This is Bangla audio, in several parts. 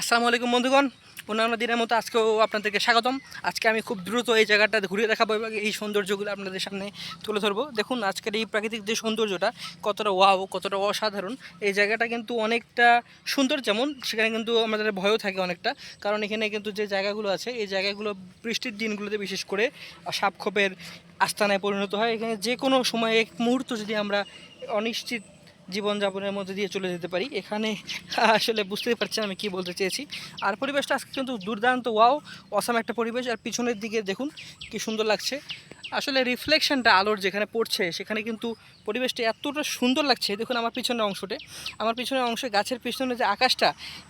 আসসালামু আলাইকুম বন্ধুগণ। অন্যান্য দিনের মতো আজকেও আপনাদেরকে স্বাগতম। আজকে আমি খুব দ্রুত এই জায়গাটা ঘুরিয়ে দেখাবো এবং এই সৌন্দর্যগুলো আপনাদের সামনে তুলে ধরবো। দেখুন, আজকের এই প্রাকৃতিক যে সৌন্দর্যটা, কতটা ওয়াও, কতটা অসাধারণ, এই জায়গাটা কিন্তু অনেকটা সুন্দর যেমন, সেখানে কিন্তু আমাদের ভয়ও থাকে অনেকটা। কারণ এখানে কিন্তু যে জায়গাগুলো আছে, এই জায়গাগুলো বৃষ্টির দিনগুলোতে বিশেষ করে সাপখোপের আস্তানায় পরিণত হয়। এখানে যে কোনো সময় এক মুহূর্ত যদি আমরা অনিশ্চিত জীবনযাপনের মধ্যে দিয়ে চলে যেতে পারি। এখানে আসলে বুঝতেই পারছেন আমি কি বলতে চেয়েছি। আর পরিবেশটা আজকে কিন্তু দুর্দান্ত, ওয়াও, অসাম একটা পরিবেশ। আর পিছনের দিকে দেখুন, কি সুন্দর লাগছে। আসলে রিফ্লেকশনটা আলোর যেখানে পড়ছে, সেখানে কিন্তু পরিবেশটা এতটা সুন্দর লাগছে। দেখুন আমার পিছনের অংশটা। আমার পিছনের অংশে গাছের পিছনে যে আকাশটা,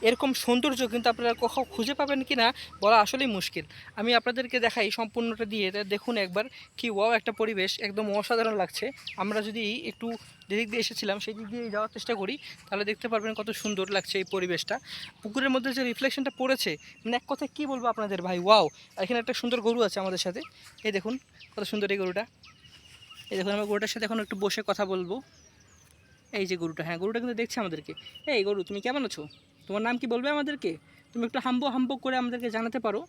এরকম সৌন্দর্য কিন্তু আপনারা কোথাও খুঁজে পাবেন কি না বলা আসলেই মুশকিল। আমি আপনাদেরকে দেখাই সম্পূর্ণটা দিয়ে। দেখুন একবার কি ওয়াও একটা পরিবেশ, একদম অসাধারণ লাগছে। আমরা যদি একটু যেদিক দিয়ে এসেছিলাম সেই দিক দিয়ে যাওয়ার চেষ্টা করি, তাহলে দেখতে পারবেন কত সুন্দর লাগছে এই পরিবেশটা। পুকুরের মধ্যে যে রিফ্লেকশনটা পড়েছে মানে এক কথায় কী বলব আপনাদের ভাই? ওয়াও এখানে একটা সুন্দর গরু আছে আমাদের সাথে। এই দেখুন, কত সুন্দর এই গরুটা। এই দেখুন আমি গরুটার সাথে এখন একটু বসে কথা বলব। এই যে গরুটা হ্যাঁ গরুটা কিন্তু দেখছে আমাদেরকে। এই গরু, তুমি কেমন আছো? তোমার নাম কি বলবে আমাদেরকে? তুমি একটু হাম্বো হাম্বো করে আমাদেরকে জানাতে পারো।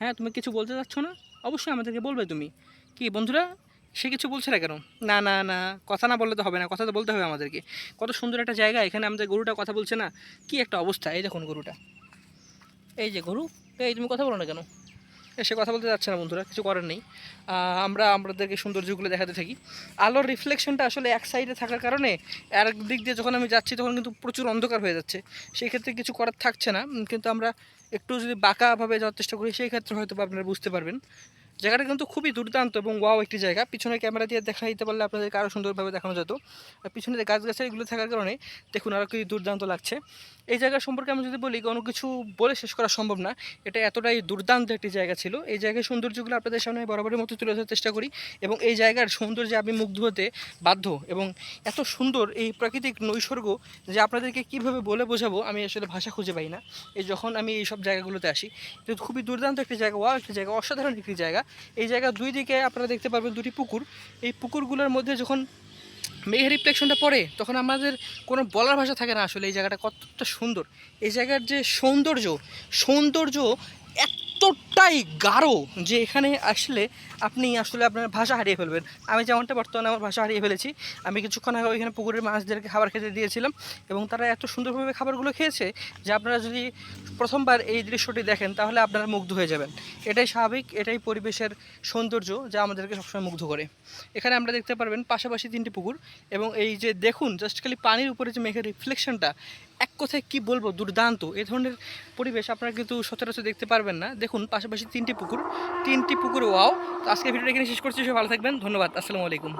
হ্যাঁ তুমি কিছু বলতে চাচ্ছ না? অবশ্যই আমাদেরকে বলবে তুমি। কি বন্ধুরা, সে কিছু বলছে না কেন? না না না, কথা না বললে তো হবে না, কথা তো বলতে হবে আমাদেরকে। কত সুন্দর একটা জায়গা, এখানে আমাদের গরুটা কথা বলছে না? কি একটা অবস্থা, এই দেখুন গরুটা। এই যে গরু, এই তুমি কথা বলো না কেন? সে কথা বলতে যাচ্ছে না বন্ধুরা, কিছু করার নেই। আমরা আমাদেরকে সৌন্দর্যগুলো দেখাতে থাকি। আলোর রিফ্লেকশনটা আসলে এক সাইডে থাকার কারণে এক দিক দিয়ে যখন আমি যাচ্ছি তখন কিন্তু প্রচুর অন্ধকার হয়ে যাচ্ছে। সেই ক্ষেত্রে কিছু করার থাকছে না, কিন্তু আমরা একটু যদি বাঁকাভাবে যাওয়ার চেষ্টা করি, সেই ক্ষেত্রে হয়তো আপনারা বুঝতে পারবেন। জায়গাটা কিন্তু খুবই দুর্দান্ত এবং ওয়াও একটি জায়গা। পিছনে ক্যামেরা দিয়ে দেখা দিতে পারলে আপনাদেরকে আরও সুন্দরভাবে দেখানো যেত। আর পিছনে গাছগাছালিগুলো থাকার কারণে দেখুন আরও কি দুর্দান্ত লাগছে। এই জায়গা সম্পর্কে আমি যদি বলি, কোনো কিছু বলে শেষ করা সম্ভব না। এটা এতটাই দুর্দান্ত একটি জায়গা ছিল। এই জায়গার সৌন্দর্যগুলো আপনাদের সামনে বরাবরের মতো তুলে ধরার চেষ্টা করি এবং এই জায়গার সৌন্দর্যে আমি মুগ্ধ হতে বাধ্য এবং এত সুন্দর এই প্রাকৃতিক নৈসর্গ যে আপনাদেরকে কীভাবে বলে বোঝাবো আমি আসলে ভাষা খুঁজে পাই না। এই যখন আমি এই সব জায়গাগুলোতে আসি তো খুবই দুর্দান্ত একটি জায়গা, ওয়াও একটি জায়গা, অসাধারণ একটি জায়গা। এই জায়গা দুই দিকে আপনারা দেখতে পারবেন দুটি পুকুর। এই পুকুরগুলোর মধ্যে যখন মেঘের রিফ্লেকশনটা পড়ে, তখন আমাদের কোনো বলার ভাষা থাকে না আসলে এই জায়গাটা কতটা সুন্দর। এই জায়গার যে সৌন্দর্য সৌন্দর্য এতটাই গাঢ় যে এখানে আসলে আপনি আসলে আপনার ভাষা হারিয়ে ফেলবেন। আমি যেমনটা বর্তমানে আমার ভাষা হারিয়ে ফেলেছি, আমি কিছুক্ষণ আগে ওইখানে পুকুরের মাছদেরকে খাবার খেতে দিয়েছিলাম এবং তারা এত সুন্দরভাবে খাবারগুলো খেয়েছে যে আপনারা যদি প্রথমবার এই দৃশ্যটি দেখেন তাহলে আপনারা মুগ্ধ হয়ে যাবেন। এটাই স্বাভাবিক, এটাই পরিবেশের সৌন্দর্য যা আমাদেরকে সবসময় মুগ্ধ করে। এখানে আমরা দেখতে পারবেন পাশাপাশি তিনটি পুকুর এবং এই যে দেখুন জাস্ট খালি পানির উপরে যে মেঘের রিফ্লেকশনটা এক কথায় কি বলব? দুর্দান্ত। এ ধরনের পরিবেশ আপনারা কিন্তু সচরাচর দেখতে পারবেন না। দেখুন, পাশাপাশি তিনটি পুকুর। তিনটি পুকুর, ওয়াও! তো আজকে ভিডিওটা এখানে শেষ করছি। সব ভালো থাকবেন। ধন্যবাদ। আসসালামু আলাইকুম।